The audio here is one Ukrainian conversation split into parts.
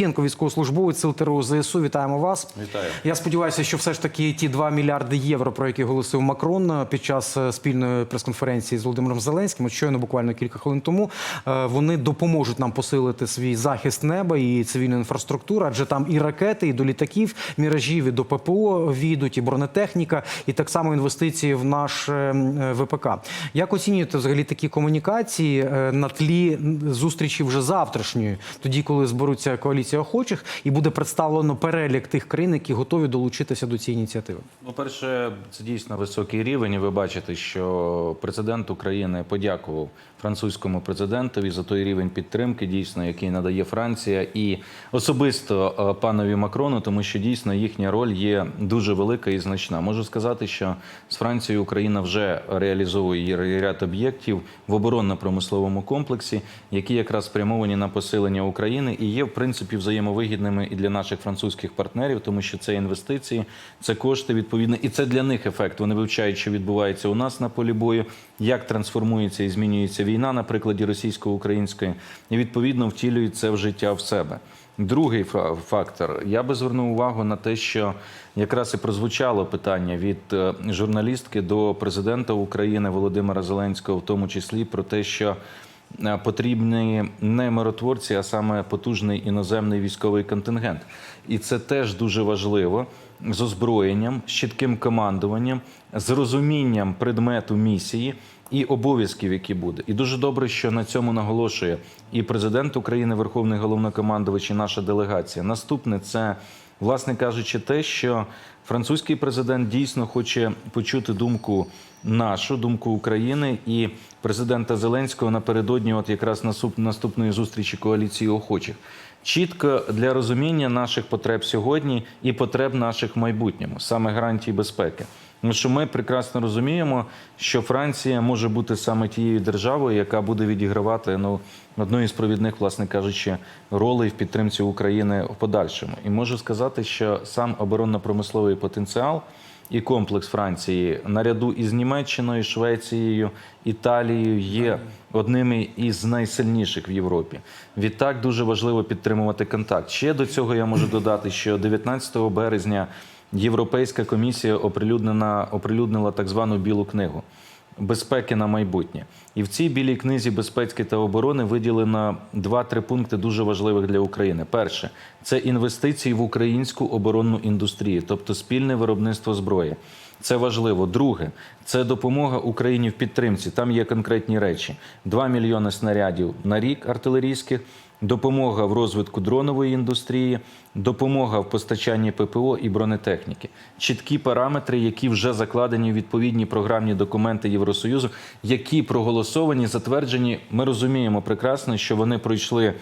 Єнко, військовослужбовець сил ТРО ЗСУ. Вітаємо вас. Вітаю. Я сподіваюся, що все ж таки ті 2 мільярди євро, про які оголосив Макрон е, під час е, спільної прес-конференції з Володимиром Зеленським, от щойно буквально кілька хвилин тому, е, вони допоможуть нам посилити свій захист неба і цивільну інфраструктуру, адже там і ракети, і до літаків, міражів, і до ППО війдуть, і бронетехніка, і так само інвестиції в наш ВПК. Як оцінюєте взагалі такі комунікації на тлі зустрічі вже завтрашньої, тоді, коли зберуться коаліція охочих, і буде представлено перелік тих країн, які готові долучитися до цієї ініціативи? Ну, перше, це дійсно високий рівень. Ви бачите, що президент України подякував французькому президентові за той рівень підтримки, дійсно, який надає Франція, і особисто е, панові Макрону, тому що дійсно їхня роль є дуже велика і значна. Можу сказати, що з Францією Україна вже реалізовує ряд об'єктів в оборонно-промисловому комплексі, які якраз спрямовані на посилення України і є в принципі взаємовигідними і для наших французьких партнерів, тому що це інвестиції, це кошти відповідно, і це для них ефект. Вони вивчають, що відбувається у нас на полі бою, як трансформується і змінюється війна на прикладі російсько-української, і відповідно втілюють це в життя в себе. Другий фактор. Я би звернув увагу на те, що якраз і прозвучало питання від е, журналістки до президента України Володимира Зеленського, в тому числі про те, що потрібні не миротворці, а саме потужний іноземний військовий контингент. І це теж дуже важливо з озброєнням, з чітким командуванням, з розумінням предмету місії і обов'язків, які буде. І дуже добре, що на цьому наголошує і президент України, Верховний головнокомандувач, і наша делегація. Наступне це, власне кажучи, те, що французький президент дійсно хоче почути думку нашу, думку України і президента Зеленського напередодні, от якраз наступ- наступної зустрічі коаліції охочих. Чітко для розуміння наших потреб сьогодні і потреб наших в майбутньому, саме гарантії безпеки. Що ми прекрасно розуміємо, що Франція може бути саме тією державою, яка буде відігравати ну одну із провідних, власне кажучи, ролей в підтримці України в подальшому. І можу сказати, що сам оборонно-промисловий потенціал і комплекс Франції наряду із Німеччиною, Швецією, Італією є одними із найсильніших в Європі. Відтак дуже важливо підтримувати контакт. Ще до цього я можу додати, що 19 березня Європейська комісія оприлюднена оприлюднила так звану білу книгу. Безпеки на майбутнє, і в цій білій книзі безпеки та оборони виділено два-три пункти дуже важливих для України. Перше це інвестиції в українську оборонну індустрію, тобто спільне виробництво зброї. Це важливо. Друге, це допомога Україні в підтримці. Там є конкретні речі: 2 мільйони снарядів на рік артилерійських, допомога в розвитку дронової індустрії, допомога в постачанні ППО і бронетехніки. Чіткі параметри, які вже закладені в відповідні програмні документи Євросоюзу, які проголосовані, затверджені. Ми розуміємо прекрасно, що вони пройшли.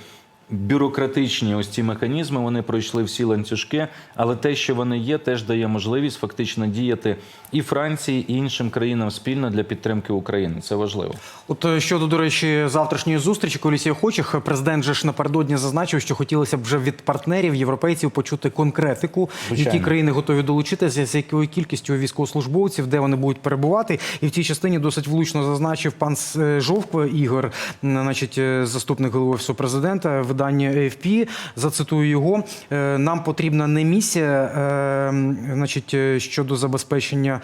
Бюрократичні ось ці механізми вони пройшли всі ланцюжки, але те, що вони є, теж дає можливість фактично діяти і Франції, і іншим країнам спільно для підтримки України. Це важливо. От е, щодо, до речі, завтрашньої зустрічі коаліції охочих, президент же ж напередодні зазначив, що хотілося б вже від партнерів європейців почути конкретику, Звичайно. які країни готові долучитися, з якою кількістю військовослужбовців, де вони будуть перебувати. І в цій частині досить влучно зазначив пан С- Жовква Ігор, значить, е, заступник голови офісу президента, видання AFP, зацитую його. «Е, Нам потрібна не місія, е, значить, е, щодо забезпечення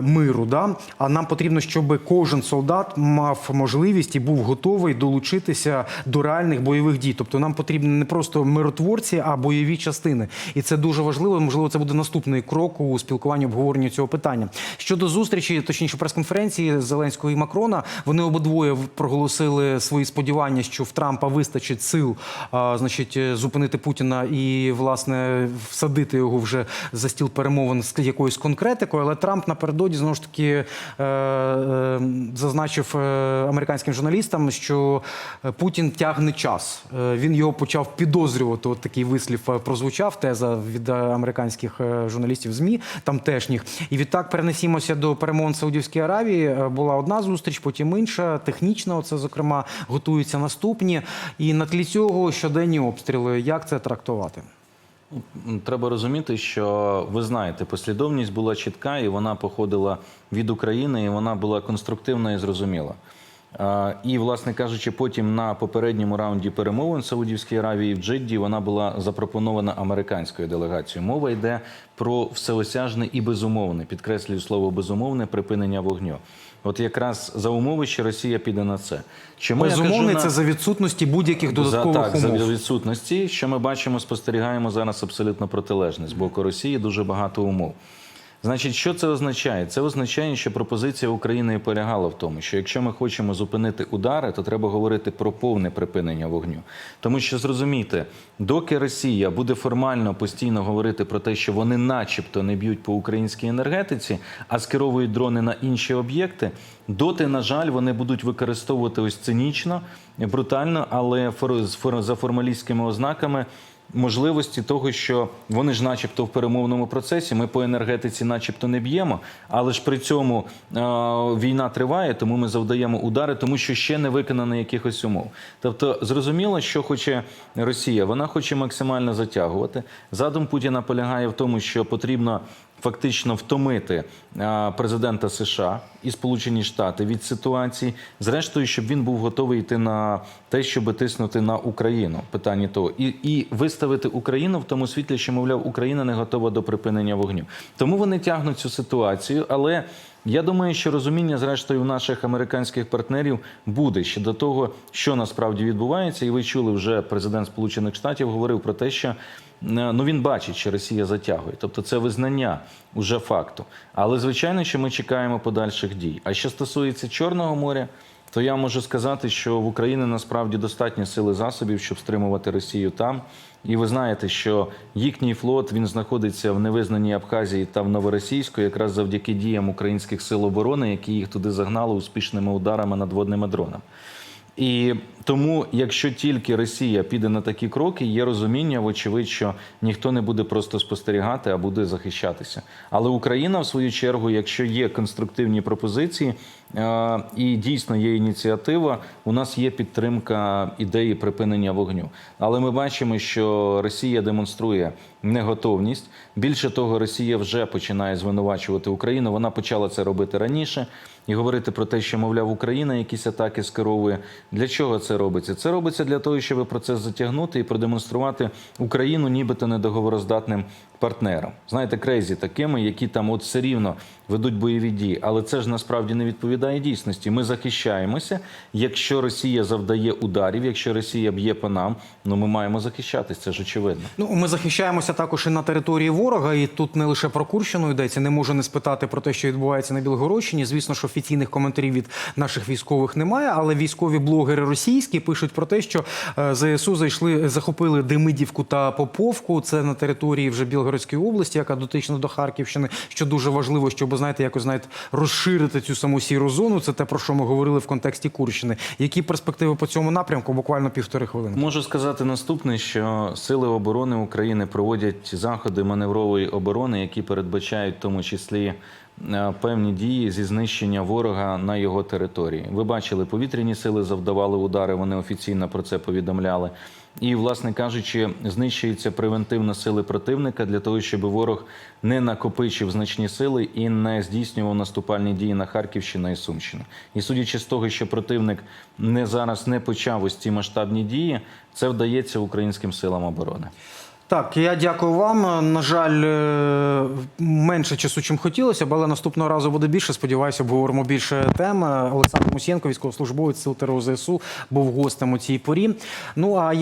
миру, да? а нам потрібно, щоб кожен солдат мав можливість і був готовий долучитися до реальних бойових дій. Тобто нам потрібні не просто миротворці, а бойові частини. І це дуже важливо. Можливо, це буде наступний крок у спілкуванні обговоренні цього питання. Щодо зустрічі, точніше прес-конференції Зеленського і Макрона, вони обидвоє проголосили свої сподівання, що в Трампа вистачить сил, значить, е, зупинити Путіна і власне всадити його вже за стіл перемовин з якоюсь конкретикою. Але Трамп напередодні знову ж таки е, е, зазначив американським журналістам, що Путін тягне час. Він його почав підозрювати. От такий вислів прозвучав. Теза від американських журналістів ЗМІ тамтешніх. І відтак перенесімося до перемовин Саудівській Аравії. Була одна зустріч, потім інша. Технічна, оце зокрема готуються наступні. І на тлі цього щоденні обстріли. Як це трактувати? Треба розуміти, що ви знаєте, послідовність була чітка, і вона походила від України, і вона була конструктивна і зрозуміла. І, власне кажучи, потім на попередньому раунді перемовин Саудівській Аравії в Джидді вона була запропонована американською делегацією. Мова йде про всеосяжне і безумовне, підкреслюю слово безумовне припинення вогню. От якраз за умови, що Росія піде на це. Чому я кажу на- це за відсутності будь-яких за, додаткових так, за відсутності, що ми бачимо, спостерігаємо зараз абсолютно протилежне. З боку Росії дуже багато умов. Значить, що це означає? Це означає, що пропозиція України полягала в тому, що якщо ми хочемо зупинити удари, то треба говорити про повне припинення вогню. Тому що зрозумійте, доки Росія буде формально постійно говорити про те, що вони, начебто, не б'ють по українській енергетиці, а скеровують дрони на інші об'єкти, доти, на жаль, вони будуть використовувати ось цинічно, брутально, але за формалістськими ознаками можливості того, що вони ж, начебто, в перемовному процесі, ми по енергетиці, начебто, не б'ємо, але ж при цьому е, війна триває, тому ми завдаємо удари, тому що ще не виконано якихось умов. Тобто, зрозуміло, що хоче Росія. Вона хоче максимально затягувати. Задум Путіна полягає в тому, що потрібно. Фактично втомити е, президента США і Сполучені Штати від ситуації, зрештою, щоб він був готовий йти на те, щоб тиснути на Україну. Питання того, і, і виставити Україну в тому світлі, що мовляв, Україна не готова до припинення вогню. Тому вони тягнуть цю ситуацію, але. Я думаю, що розуміння, зрештою, у наших американських партнерів буде ще до того, що насправді відбувається. І ви чули вже президент Сполучених Штатів говорив про те, що ну він бачить, що Росія затягує, тобто це визнання уже факту. Але звичайно, що ми чекаємо подальших дій. А що стосується Чорного моря, то я можу сказати, що в Україні насправді достатньо сили засобів, щоб стримувати Росію там. І ви знаєте, що їхній флот він знаходиться в невизнаній Абхазії та в Новоросійську, якраз завдяки діям українських сил оборони, які їх туди загнали успішними ударами надводними дронами. І тому, якщо тільки Росія піде на такі кроки, є розуміння, вочевидь, що ніхто не буде просто спостерігати, а буде захищатися. Але Україна, в свою чергу, якщо є конструктивні пропозиції е, і дійсно є ініціатива, у нас є підтримка ідеї припинення вогню. Але ми бачимо, що Росія демонструє неготовність. Більше того, Росія вже починає звинувачувати Україну. Вона почала це робити раніше і говорити про те, що мовляв Україна якісь атаки скеровує. Для чого це робиться? Це робиться для того, щоб процес затягнути і продемонструвати Україну, нібито недоговороздатним партнером. Знаєте, крейзі такими, які там от все рівно ведуть бойові дії. Але це ж насправді не відповідає дійсності. Ми захищаємося. Якщо Росія завдає ударів, якщо Росія б'є по нам, ну ми маємо захищатись. Це ж очевидно. Ну, ми захищаємося також і на території ворога, і тут не лише про Курщину йдеться. Не можу не спитати про те, що відбувається на Білгородщині. Звісно, що офіційних коментарів від наших військових немає, але військові блогери російські пишуть про те, що е, ЗСУ зайшли, захопили Демидівку та Поповку. Це на території вже Білгородської області, яка дотична до Харківщини. Що дуже важливо, щоб знаєте, якось знаєте, розширити цю саму сіру зону. Це те, про що ми говорили в контексті Курщини. Які перспективи по цьому напрямку? Буквально півтори хвилини. Можу сказати наступне, що сили оборони України проводять заходи маневрової оборони, які передбачають в тому числі певні дії зі знищення ворога на його території. Ви бачили, повітряні сили завдавали удари. Вони офіційно про це повідомляли. І, власне кажучи, знищуються превентивно сили противника для того, щоб ворог не накопичив значні сили і не здійснював наступальні дії на Харківщину і Сумщину. І судячи з того, що противник не зараз не почав ось ці масштабні дії, це вдається українським силам оборони. Так, я дякую вам. На жаль, е, менше часу, чим хотілося але наступного разу буде більше. Сподіваюся, обговоримо більше тем. Олександр Мусієнко, військовослужбовець Сил ТРО ЗСУ, був гостем у цій порі. Ну а